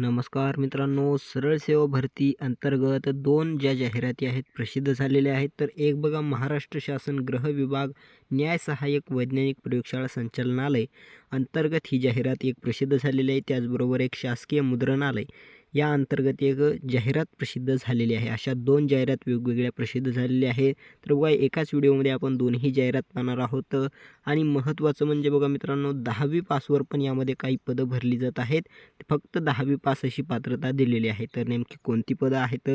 नमस्कार मित्रांनो सरळ सेवा भरती अंतर्गत दोन ज्या जाहिराती आहेत प्रसिद्ध झालेल्या आहेत. तर एक बघा महाराष्ट्र शासन गृह विभाग न्याय सहाय्यक वैज्ञानिक प्रयोगशाळा संचालनालय अंतर्गत ही जाहिरात एक प्रसिद्ध झालेली आहे. त्याचबरोबर एक शासकीय मुद्रणालय. या अंतर्गत एक जाहिरात प्रसिद्ध झालेली आहे. अशा दोन जाहिरात वेगवेगळ्या प्रसिद्ध झालेल्या आहे. तर बघा एकाच व्हिडिओमध्ये आपण दोन्ही जाहिरात पाहणार आहोत. आणि महत्त्वाचं म्हणजे बघा मित्रांनो दहावी पासवर पण यामध्ये काही पदं भरली जात आहेत. फक्त दहावी पास अशी पात्रता दिलेली आहे. तर नेमकी कोणती पदं आहेत?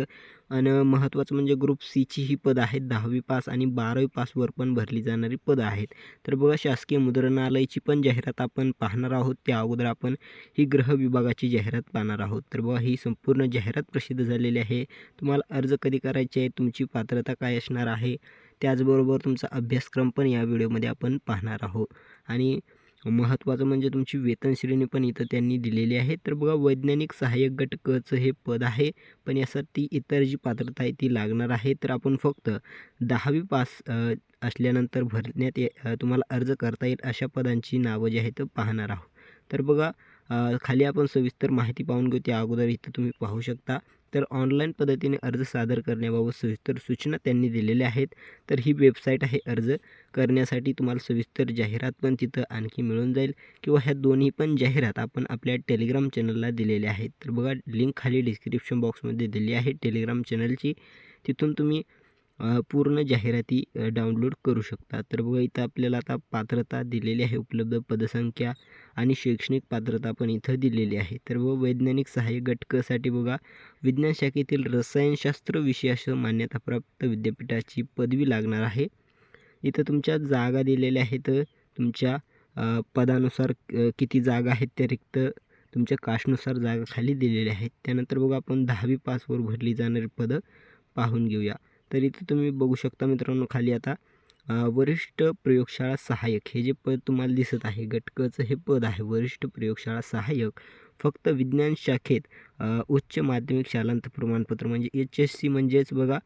आणि महत्त्वाचं म्हणजे ग्रुप सीची ही पदं आहेत. दहावी पास आणि बारावी पासवर पण भरली जाणारी पदं आहेत. तर बघा शासकीय मुद्रणालयाची पण जाहिरात आपण पाहणार आहोत. त्या अगोदर आपण ही गृह विभागाची जाहिरात पाहणार आहोत. तर बघा ही संपूर्ण जाहिरात प्रसिद्ध झालेली आहे. तुम्हाला अर्ज कधी करायचे आहे? तुमची पात्रता काय असणार आहे? त्याचबरोबर तुमचा अभ्यासक्रम पण या व्हिडिओमध्ये आपण पाहणार आहोत. आणि महत्त्वाचं म्हणजे तुमची वेतन श्रेणी पण इथं त्यांनी दिलेली आहे. तर बघा वैज्ञानिक सहाय्यक गट कचं हे पद आहे पण यासाठी इतर जी पात्रता आहे ती लागणार आहे. तर आपण फक्त दहावी पास असल्यानंतर भरण्यात ये तुम्हाला अर्ज करता येईल अशा पदांची नावं जी आहेत पाहणार आहोत. तर बघा खाली आपण सविस्तर माहिती पाहून घेऊ. त्या अगोदर इथं तुम्ही पाहू शकता. तर ऑनलाईन पद्धतीने अर्ज सादर करण्याबाबत सविस्तर सूचना त्यांनी दिलेल्या आहेत. तर ही वेबसाईट आहे अर्ज करण्यासाठी. तुम्हाला सविस्तर जाहिरात पण तिथं आणखी मिळून जाईल. किंवा ह्या दोन्ही पण जाहिरात आपण आपल्या टेलिग्राम चॅनलला दिलेल्या आहेत. तर बघा लिंक खाली डिस्क्रिप्शन बॉक्समध्ये दिली आहे टेलिग्राम चॅनलची तिथून तुम्ही पूर्ण जाहिराती डाउनलोड करू शकता. तर बघा इथं आपल्याला आता पात्रता दिलेली आहे. उपलब्ध पदसंख्या आणि शैक्षणिक पात्रता पण इथं दिलेली आहे. तर व वैज्ञानिक सहाय्य घटकासाठी बघा विज्ञान शाखेतील रसायनशास्त्र विषयासह मान्यताप्राप्त विद्यापीठाची पदवी लागणार आहे. इथं तुमच्या जागा दिलेल्या आहेत. तुमच्या पदानुसार किती जागा आहेत त्या रिक्त तुमच्या कास्टनुसार जागा खाली दिलेल्या आहेत. त्यानंतर बघा आपण दहावी पासवर भरली जाणारी पदं पाहून घेऊया. तर इथे तुम्ही बघू शकता मित्रांनो खाली आता वरिष्ठ प्रयोगशाळा सहाय्यक हे जे पद तुम्हाला दिसत आहे गटकचं हे पद आहे वरिष्ठ प्रयोगशाळा सहाय्यक फक्त विज्ञान शाखेत उच्च माध्यमिक शालांत प्रमाणपत्र म्हणजे एच एस सी म्हणजेच बघा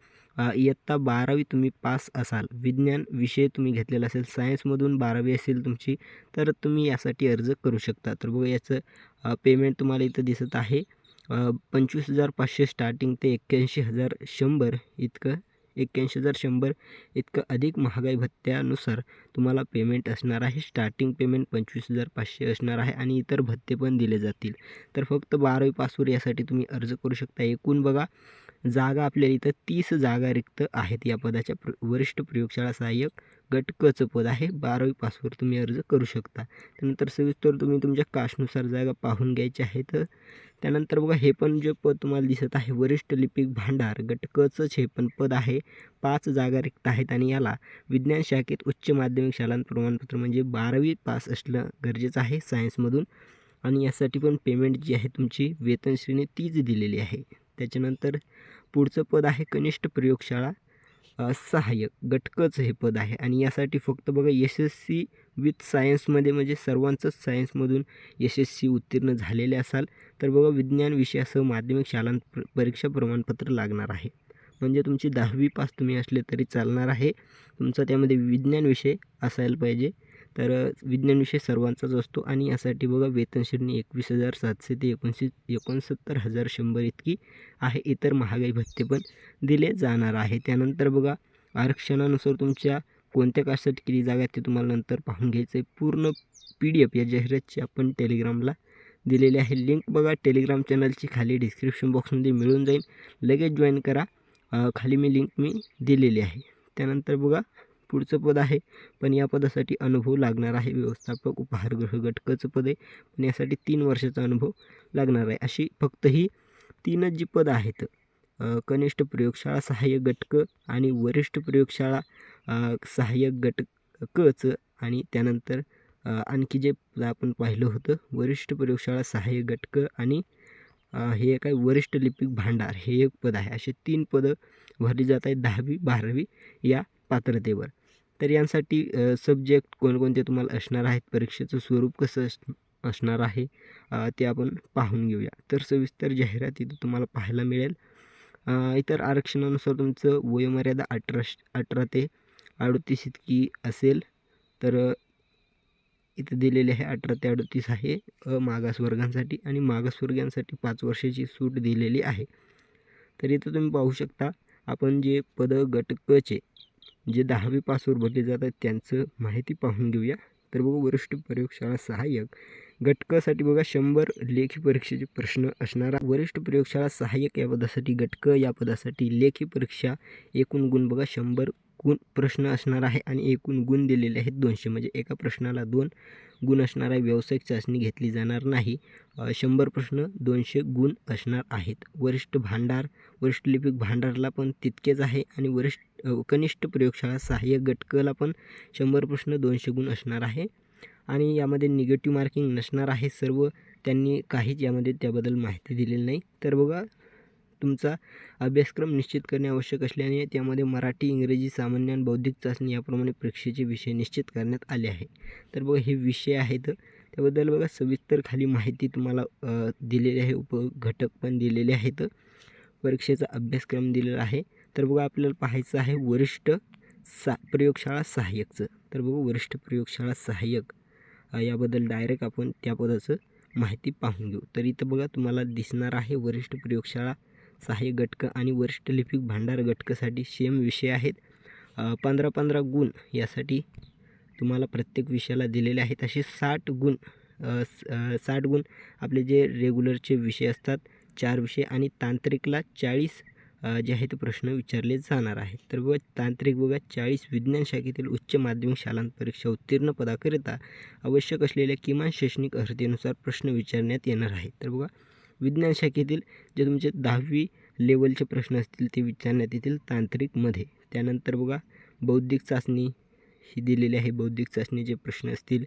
इयत्ता बारावी तुम्ही पास असाल विज्ञान विषय तुम्ही घेतलेला असेल सायन्समधून बारावी असेल तुमची तर तुम्ही यासाठी अर्ज करू शकता. तर बघा याचं पेमेंट तुम्हाला इथं दिसत आहे. पंचवीस हजार पाचशे स्टार्टिंग ते एक्क्याऐंशी हजार शंभर इतकं एक्क्याऐंशी हजार शंभर इतकं अधिक महागाई भत्त्यानुसार तुम्हाला पेमेंट असणार आहे. स्टार्टिंग पेमेंट पंचवीस हजार पाचशे असणार आहे आणि इतर भत्ते पण दिले जातील. तर फक्त बारावी पासवर यासाठी तुम्ही अर्ज करू शकता. एकूण बघा जागा आपल्या इथं तीस जागा रिक्त आहेत या पदाच्या प्र वरिष्ठ प्रयोगशाळा सहाय्यक. गट पद आहे. बारावी पासवर तुम्ही अर्ज करू शकता. त्यानंतर सविस्तर तुम्ही तुमच्या कास्टनुसार जागा पाहून घ्यायची आहे तर त्यानंतर बघा हे पण जे पद तुम्हाला दिसत आहे वरिष्ठ लिपिक भांडार गटकचंच हे पण पद आहे. पाच जागा रिक्त आहेत आणि याला विज्ञान शाखेत उच्च माध्यमिक शालांत प्रमाणपत्र म्हणजे बारावी पास असणं गरजेचं आहे सायन्समधून. आणि यासाठी पण पेमेंट जी आहे तुमची वेतनश्रेणी तीच दिलेली आहे. त्याच्यानंतर पुढचं पद आहे कनिष्ठ प्रयोगशाळा. सहाय्यक गटकच हे पद आहे. आणि यासाठी फक्त बघा यशस्वी विथ सायन्समध्ये म्हणजे सर्वांचंच सायन्समधून यशस्वी उत्तीर्ण झालेले असाल तर बघा विज्ञान विषयासह माध्यमिक शालांत परीक्षा प्रमाणपत्र लागणार आहे. म्हणजे तुमची दहावी पास तुम्ही असले तरी चालणार आहे. तुमचा त्यामध्ये विज्ञान विषय असायला पाहिजे. तर विज्ञान विषय सर्वांचाच असतो आणि यासाठी बघा वेतन श्रेणी एकवीस हजार सातशे ते एकोणशे एकोणसत्तर हजार शंभर इतकी आहे. इतर महागाई भत्ते पण दिले जाणार आहे. त्यानंतर बघा आरक्षणानुसार तुमच्या कोणत्या कास्टसाठी किती जागा ते तुम्हाला नंतर पाहून घ्यायचं आहे पूर्ण पी डी एफ या जाहिरातची आपण टेलिग्रामला दिलेली आहे. लिंक बघा टेलिग्राम चॅनलची खाली डिस्क्रिप्शन बॉक्समध्ये मिळून जाईल. लगेच जॉईन करा. खाली मी लिंक मी दिलेली आहे. त्यानंतर बघा पुढचं पद आहे. पण या पदासाठी अनुभव लागणार आहे. व्यवस्थापक उपहारगृह घटकाचं पद आहे. पण यासाठी तीन वर्षाचा अनुभव लागणार आहे. अशी फक्त ही तीनच जी पदं आहेत कनिष्ठ प्रयोगशाळा सहाय्यक घटक आणि वरिष्ठ प्रयोगशाळा सहाय्यक घटकचं आणि त्यानंतर आणखी जे आपण पाहिलं होतं वरिष्ठ प्रयोगशाळा सहाय्यक घटक आणि हे काय वरिष्ठ लिपिक भांडार हे एक पद आहे. असे तीन पदं भरली जात आहेत दहावी बारावी या पात्रतेवर. तर यांसाठी सब्जेक्ट कोणकोणते तुम्हाला असणार आहेत? परीक्षेचं स्वरूप कसं अस असणार आहे? ते आपण पाहून घेऊया. तर सविस्तर जाहिरात इथं तुम्हाला पाहायला मिळेल. इतर आरक्षणानुसार तुमचं वयोमर्यादा अठरा अठरा ते अडतीस इतकी असेल तर इथं दिलेले आहे अठरा ते अडतीस आहे मागासवर्गांसाठी आणि मागासवर्गीयांसाठी पाच वर्षाची सूट दिलेली आहे. तर इथं तुम्ही पाहू शकता आपण जे पद गटकचे जे दहावी पासवर भरले जातात त्यांचं माहिती पाहून घेऊया. तर बघू वरिष्ठ प्रयोगशाळा सहाय्यक. गट बघा शंभर लेखी परीक्षेचे प्रश्न असणारा वरिष्ठ प्रयोगशाळा सहाय्यक या पदासाठी गटक या पदासाठी लेखी परीक्षा एकूण गुण बघा शंभर गुण प्रश्न असणार आहे आणि एकूण गुण दिलेले आहेत दोनशे. म्हणजे एका प्रश्नाला दोन गुण असणारा व्यावसायिक चाचणी घेतली जाणार नाही. शंभर प्रश्न दोनशे गुण असणार आहेत. वरिष्ठ भांडार वरिष्ठ लिपिक भांडारला पण तितकेच आहे आणि वरिष्ठ कनिष्ठ प्रयोगशाळा सहाय्यक गटकला पण शंभर प्रश्न दोनशे गुण असणार आहे. आणि यामध्ये निगेटिव्ह मार्किंग नसणार आहे. सर्व त्यांनी काहीच यामध्ये त्याबद्दल माहिती दिलेली नाही. तर बघा तुमचा अभ्यासक्रम निश्चित करणे आवश्यक असल्याने त्यामध्ये मराठी इंग्रजी सामान्य आणि बौद्धिक चाचणी याप्रमाणे परीक्षेचे विषय निश्चित करण्यात आले आहे. तर बघा हे विषय आहेत. त्याबद्दल बघा सविस्तर खाली माहिती तुम्हाला दिलेली आहे. उपघटक पण दिलेले आहेत. परीक्षेचा अभ्यासक्रम दिलेला आहे. तर बघा आपल्याला पाहायचं आहे वरिष्ठ सा प्रयोगशाळा सहाय्यकचं. तर बघू वरिष्ठ प्रयोगशाळा सहाय्यक याबद्दल डायरेक्ट आपण त्या पदाचं माहिती पाहून घेऊ. तर इथं बघा तुम्हाला दिसणार आहे वरिष्ठ प्रयोगशाळा सहाय्यक घटक आणि वरिष्ठ लिपिक भांडार घटकासाठी सेम विषय आहेत. पंधरा पंधरा गुण यासाठी तुम्हाला प्रत्येक विषयाला दिलेले आहेत. असे साठ गुण साठ गुण आपले जे रेग्युलरचे विषय असतात चार विषय आणि तांत्रिकला चाळीस जे आहेत प्रश्न विचारले जाणार आहेत. तर बघा तांत्रिक बघा चाळीस विज्ञान शाखेतील उच्च माध्यमिक शालांत परीक्षा उत्तीर्ण पदाकरिता आवश्यक असलेल्या किमान शैक्षणिक अर्हतेनुसार प्रश्न विचारण्यात येणार आहेत. तर बघा विज्ञान शाखेतील जे तुमचे दहावी लेवलचे प्रश्न असतील ते विचारण्यात येतील तांत्रिकमध्ये. त्यानंतर बघा बौद्धिक चाचणी ही दिलेली आहे. बौद्धिक चाचणीचे प्रश्न असतील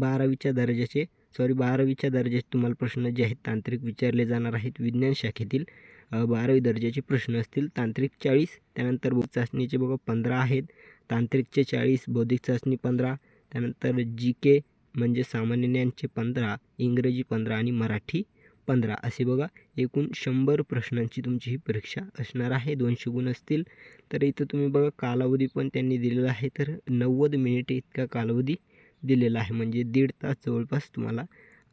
बारावीच्या दर्जाचे सॉरी बारावीच्या दर्जाचे तुम्हाला प्रश्न जे आहेत तांत्रिक विचारले जाणार आहेत. विज्ञान शाखेतील बारावी दर्जाचे प्रश्न असतील तांत्रिक चाळीस. त्यानंतर बौद्धिक चाचणीचे बघा पंधरा आहेत. तांत्रिकचे चाळीस बौद्धिक चाचणी पंधरा. त्यानंतर जी के म्हणजे सामान्य ज्ञानचे पंधरा इंग्रजी पंधरा आणि मराठी पंधरा. असे बघा एकूण शंभर प्रश्नांची तुमची ही परीक्षा असणार आहे. दोनशे गुण असतील. तर इथं तुम्ही बघा कालावधी पण त्यांनी दिलेला आहे. तर नव्वद मिनिटे इतका कालावधी दिलेला आहे. म्हणजे दीड तास जवळपास तुम्हाला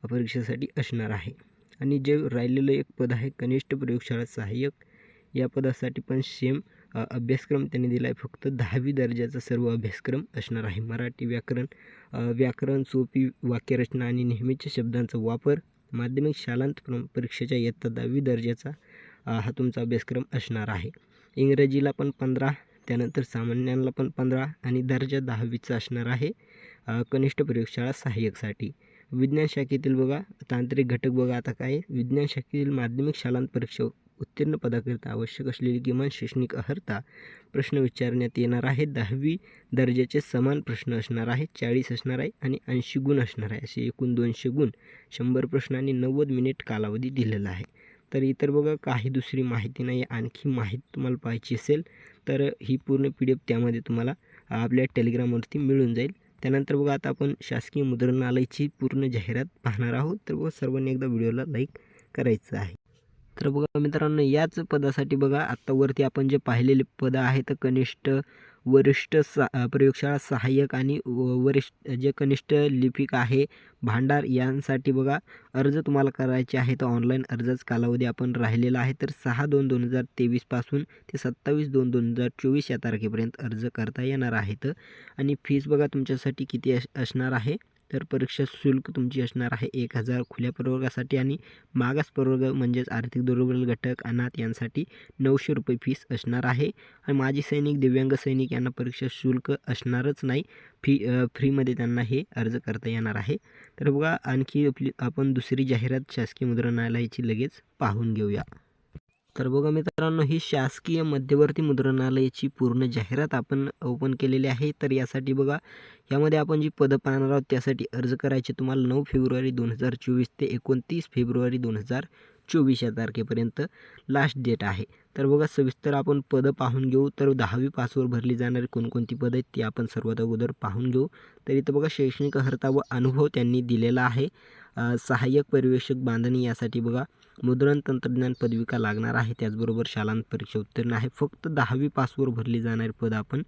परीक्षेसाठी असणार आहे. आणि जे राहिलेलं एक पद आहे कनिष्ठ प्रयोगशाळा सहाय्यक. या पदासाठी पण सेम अभ्यासक्रम त्यांनी दिला आहे फक्त दहावी दर्जाचा सर्व अभ्यासक्रम असणार आहे. मराठी व्याकरण व्याकरण सोपी वाक्यरचना आणि नेहमीच्या शब्दांचा वापर माध्यमिक शालांत प्र- परीक्षेच्या इयत्ता दहावी दर्जाचा हा तुमचा अभ्यासक्रम असणार आहे. इंग्रजीला पण पंधरा त्यानंतर सामान्यांना पण पंधरा आणि दर्जा दहावीचा असणार आहे. कनिष्ठ प्रयोगशाळा सहाय्यकसाठी विज्ञान शाखेतील बघा तांत्रिक घटक बघा आता काय विज्ञान शाखेतील माध्यमिक शालांत परीक्षा उत्तीर्ण पदाकरिता आवश्यक असलेली किमान शैक्षणिक अर्हता प्रश्न विचारण्यात येणार आहे. दहावी दर्जाचे समान प्रश्न असणार आहे चाळीस असणार आहे आणि ऐंशी गुण असणार आहे. असे एकूण दोनशे गुण शंभर प्रश्न आणि नव्वद मिनिट कालावधी दिलेला आहे. तर इतर बघा काही दुसरी माहिती नाही आणखी माहिती तुम्हाला पाहिजे असेल तर ही पूर्ण पी डी एफ त्यामध्ये तुम्हाला आपल्या टेलिग्रामवरती मिळून जाईल. त्यानंतर बघा आता आपण शासकीय मुद्रणालयाची पूर्ण जाहिरात पाहणार आहोत. तर बघा सर्वांनी एकदा व्हिडिओला लाईक करायचं आहे. तर बघा मित्रांनो याच पदासाठी बघा आत्तावरती आपण जे पाहिलेले पदं आहेत कनिष्ठ वरिष्ठ सा प्रयोगशाळा सहाय्यक आणि व- वरिष्ठ जे कनिष्ठ लिपिक आहे भांडार यांसाठी बघा अर्ज तुम्हाला करायचे आहे तर ऑनलाईन अर्जच कालावधी आपण राहिलेला आहे. तर सहा दोन दोन हजार तेवीसपासून ते सत्तावीस दोन दोन हजार चोवीस या तारखेपर्यंत अर्ज करता येणार आहेत. आणि फीस बघा तुमच्यासाठी किती अस असणार आहे? तर परीक्षा शुल्क तुमची असणार आहे एक हजार. खुल्या प्रवर्गासाठी आणि मागास प्रवर्ग म्हणजेच आर्थिक दुर्बल घटक अनाथ यांसाठी नऊशे रुपये फीस असणार आहे. आणि माजी सैनिक दिव्यांग सैनिक यांना परीक्षा शुल्क असणारच नाही. फी फ्रीमध्ये त्यांना हे अर्ज करता येणार आहे. तर बघा आणखी आपली आपण दुसरी जाहिरात शासकीय मुद्रणालयाची लगेच पाहून घेऊया. तर बघा मित्रांनो ही शासकीय मध्यवर्ती मुद्रणालयाची पूर्ण जाहिरात आपण ओपन केलेली आहे. तर यासाठी बघा यामध्ये आपण जी पदं पाहणार आहोत त्यासाठी अर्ज करायचे तुम्हाला नऊ फेब्रुवारी दोन हजार चोवीस ते एकोणतीस फेब्रुवारी दोन हजार चोवीस या तारखेपर्यंत लास्ट डेट आहे. तर बघा सविस्तर आपण पदं पाहून घेऊ. तर दहावी पासवर भरली जाणारी कोणकोणती पदं आहेत ती आपण सर्वात अगोदर पाहून घेऊ. तर इथं बघा शैक्षणिक अर्हता व अनुभव त्यांनी दिलेला आहे. सहाय्यक परिवेशक बांधणी यासाठी बघा मुद्रण तंत्रज्ञान पदविका लागणार आहे. त्याचबरोबर शालांत परीक्षा उत्तीर्ण आहे. फक्त दहावी पासवर भरली जाणारी पदं आपण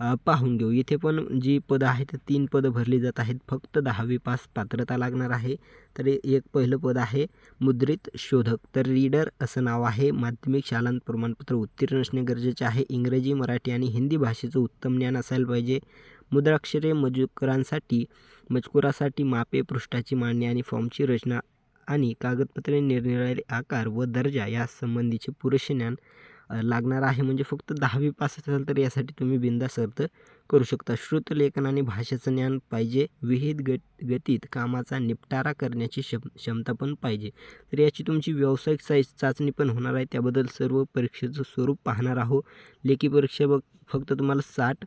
पाहून घेऊ. इथे पण जी पदं आहेत तीन पदं भरली जात आहेत. फक्त दहावी पास पात्रता लागणार आहे. तर एक पहिलं पद आहे मुद्रित शोधक. तर रीडर असं नाव आहे. माध्यमिक शालांत प्रमाणपत्र उत्तीर्ण असणे गरजेचे आहे. इंग्रजी मराठी आणि हिंदी भाषेचं उत्तम ज्ञान असायला पाहिजे. मुद्राक्षरे मजुकरांसाठी मजकुरासाठी मापे पृष्ठाची मांडणी आणि फॉर्मची रचना आणि कागदपत्रे निरनिराळे आकार व दर्जा या संबंधीचे पुरेसे ज्ञान लागणार आहे. म्हणजे फक्त दहावी पास असाल तर यासाठी तुम्ही बिंदास अर्थ करू शकता. श्रुत लेखन आणि भाषेचं ज्ञान पाहिजे. विहित गत गतीत कामाचा निपटारा करण्याची क्षम क्षमता पण पाहिजे. तर याची तुमची व्यावसायिक साईज चाचणी पण होणार आहे. त्याबद्दल सर्व परीक्षेचं स्वरूप पाहणार आहोत. लेखी परीक्षा बघ फक्त तुम्हाला साठ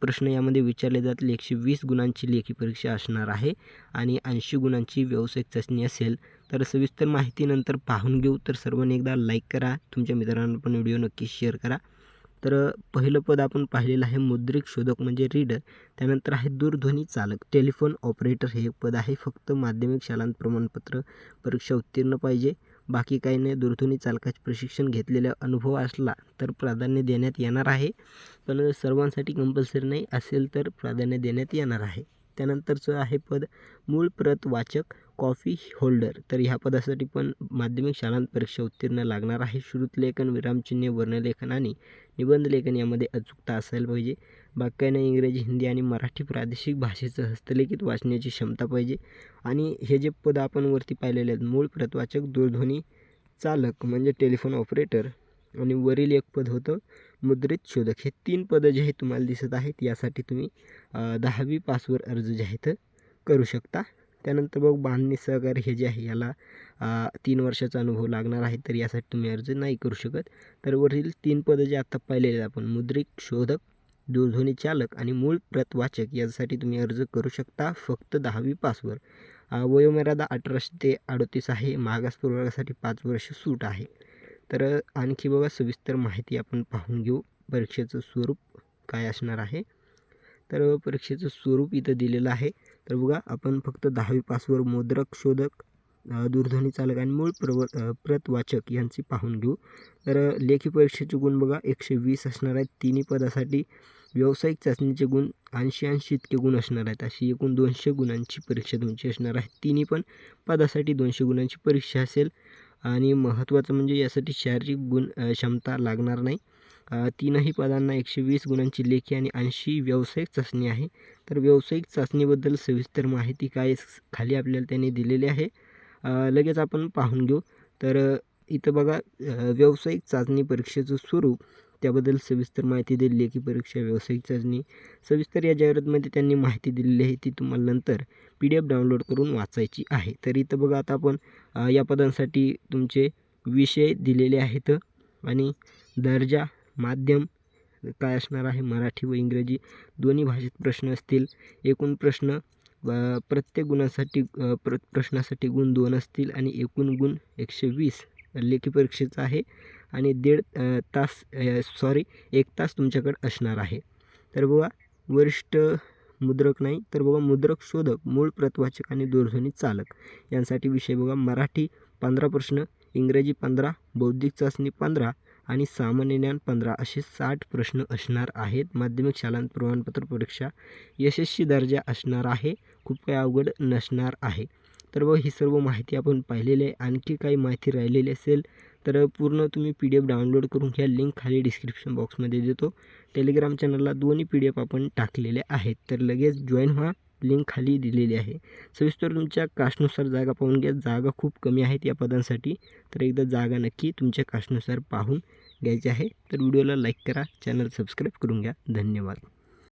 प्रश्न यामध्ये विचारले जातील. एकशे वीस गुणांची लेखी परीक्षा असणार आहे आणि ऐंशी गुणांची व्यावसायिक चाचणी असेल. तर सविस्तर माहितीनंतर पाहून घेऊ. तर सर्वांनी एकदा लाईक करा. तुमच्या मित्रांना पण व्हिडिओ नक्की शेअर करा. तर पहिलं पद आपण पाहिलेलं आहे मुद्रिक शोधक म्हणजे रीडर त्यानंतर आहे दूरध्वनी चालक टेलिफोन ऑपरेटर हे पद आहे. फक्त माध्यमिक शालांत प्रमाणपत्र परीक्षा उत्तीर्ण पाहिजे. बाकी काही नाही दूरध्वनी चालकाचे प्रशिक्षण घेतलेला अनुभव असला तर प्राधान्य देण्यात येणार आहे. पण सर्वांसाठी कंपल्सरी नाही असेल तर प्राधान्य देण्यात येणार आहे. त्यानंतरचं आहे पद मूळ प्रत वाचक. Coffee holder. तर ह्या पदासाठी पण माध्यमिक शालांत परीक्षा उत्तीर्ण लागणार आहे. श्रुतलेखन विरामचिन्हे वर्णलेखन आणि निबंधलेखन यामध्ये अचूकता असायला पाहिजे. बाकायनं इंग्रजी हिंदी आणि मराठी प्रादेशिक भाषेचं हस्तलिखित वाचण्याची क्षमता पाहिजे. आणि हे जे पद आपण वरती पाहिलेले आहेत मूळ प्रतवाचक दूरध्वनी चालक म्हणजे टेलिफोन ऑपरेटर आणि वरील एक पद होतं मुद्रित शोधक. हे तीन पदं जे हे तुम्हाला दिसत आहेत यासाठी तुम्ही दहावी पासवर अर्ज जे आहेत करू शकता. त्यानंतर बघ बांधणी सहकारी हे जे आहे याला तीन वर्षाचा अनुभव लागणार आहे तर यासाठी तुम्ही अर्ज नाही करू शकत. तर वरील तीन पदं जे आत्ता पाहिलेले आहेत आपण मुद्रिक शोधक दूरध्वनी चालक आणि मूळ प्रतवाचक यासाठी तुम्ही अर्ज करू शकता फक्त दहावी पासवर. वयोमर्यादा अठराशे ते अडतीस आहे मागास प्रवर्गासाठी पाच वर्ष सूट आहे. तर आणखी बघा सविस्तर माहिती आपण पाहून घेऊ. परीक्षेचं स्वरूप काय असणार आहे? तर परीक्षेचं स्वरूप इथं दिलेलं आहे. तर बघा आपण फक्त दहावी पासवर मुद्रक शोधक दूरध्वनी चालक आणि मूळ प्रव प्रतवाचक यांची पाहून घेऊ. तर लेखी परीक्षेचे गुण बघा एकशे वीस असणार आहेत. तिन्ही पदासाठी व्यावसायिक चाचणीचे गुण ऐंशी ऐंशी इतके गुण असणार आहेत. अशी एकूण दोनशे गुणांची परीक्षा तुमची असणार आहे. तिन्ही पण पदासाठी दोनशे गुणांची परीक्षा असेल. आणि महत्त्वाचं म्हणजे यासाठी शारीरिक गुण क्षमता लागणार नाही. तीनही पदांना एकशे वीस गुणांची लेखी आणि ऐंशी व्यावसायिक चाचणी आहे. तर व्यावसायिक चाचणीबद्दल सविस्तर माहिती काय खाली आपल्याला त्यांनी दिलेली आहे. लगेच आपण पाहून घेऊ. तर इथं बघा व्यावसायिक चाचणी परीक्षेचं स्वरूप त्याबद्दल सविस्तर माहिती दिली की परीक्षा व्यावसायिक चाचणी. सविस्तर या जाहिरातमध्ये त्यांनी माहिती दिलेली आहे ती तुम्हाला नंतर पी डी एफ डाउनलोड करून वाचायची आहे. तर इथं बघा आता आपण या पदांसाठी तुमचे विषय दिलेले आहेत आणि दर्जा माध्यम काय असणार आहे? मराठी व इंग्रजी दोन्ही भाषेत प्रश्न असतील. एकूण प्रश्न प्रत्येक गुणासाठी प्र प्रश्नासाठी गुण दोन असतील आणि एकूण गुण एकशे वीस लेखी परीक्षेचा आहे आणि दीड तास सॉरी एक तास तुमच्याकडे असणार आहे. तर बघा वरिष्ठ मुद्रक नाही तर बघा मुद्रक शोधक मूळ प्रतवाचक आणि दूरध्वनी चालक यांसाठी विषय बघा. मराठी पंधरा प्रश्न इंग्रजी पंधरा बौद्धिक चाचणी पंधरा आणि सामान्य ज्ञान पंधरा असे साठ प्रश्न असणार आहेत. माध्यमिक शालांत प्रमाणपत्र परीक्षा यशस्वी दर्जा असणार आहे. खूप काही अवघड नसणार आहे. तर व ही सर्व माहिती आपण पाहिलेली आहे. आणखी काही माहिती राहिलेली असेल तर पूर्ण तुम्ही पी डी एफ डाउनलोड करून घ्या. लिंक खाली डिस्क्रिप्शन बॉक्समध्ये देतो. टेलिग्राम चॅनलला दोन्ही पी डी एफ आपण टाकलेले आहेत. तर लगेच जॉईन व्हा. लिंक खाली दिलेली आहे. सविस्तर तुमच्या कास्टनुसार जागा पाहून घ्या. जागा खूप कमी आहेत या पदांसाठी. तर एकदा जागा नक्की तुमच्या कास्टनुसार पाहून घ्यायची आहे. तर व्हिडिओला लाईक करा चॅनल सबस्क्राईब करून घ्या. धन्यवाद.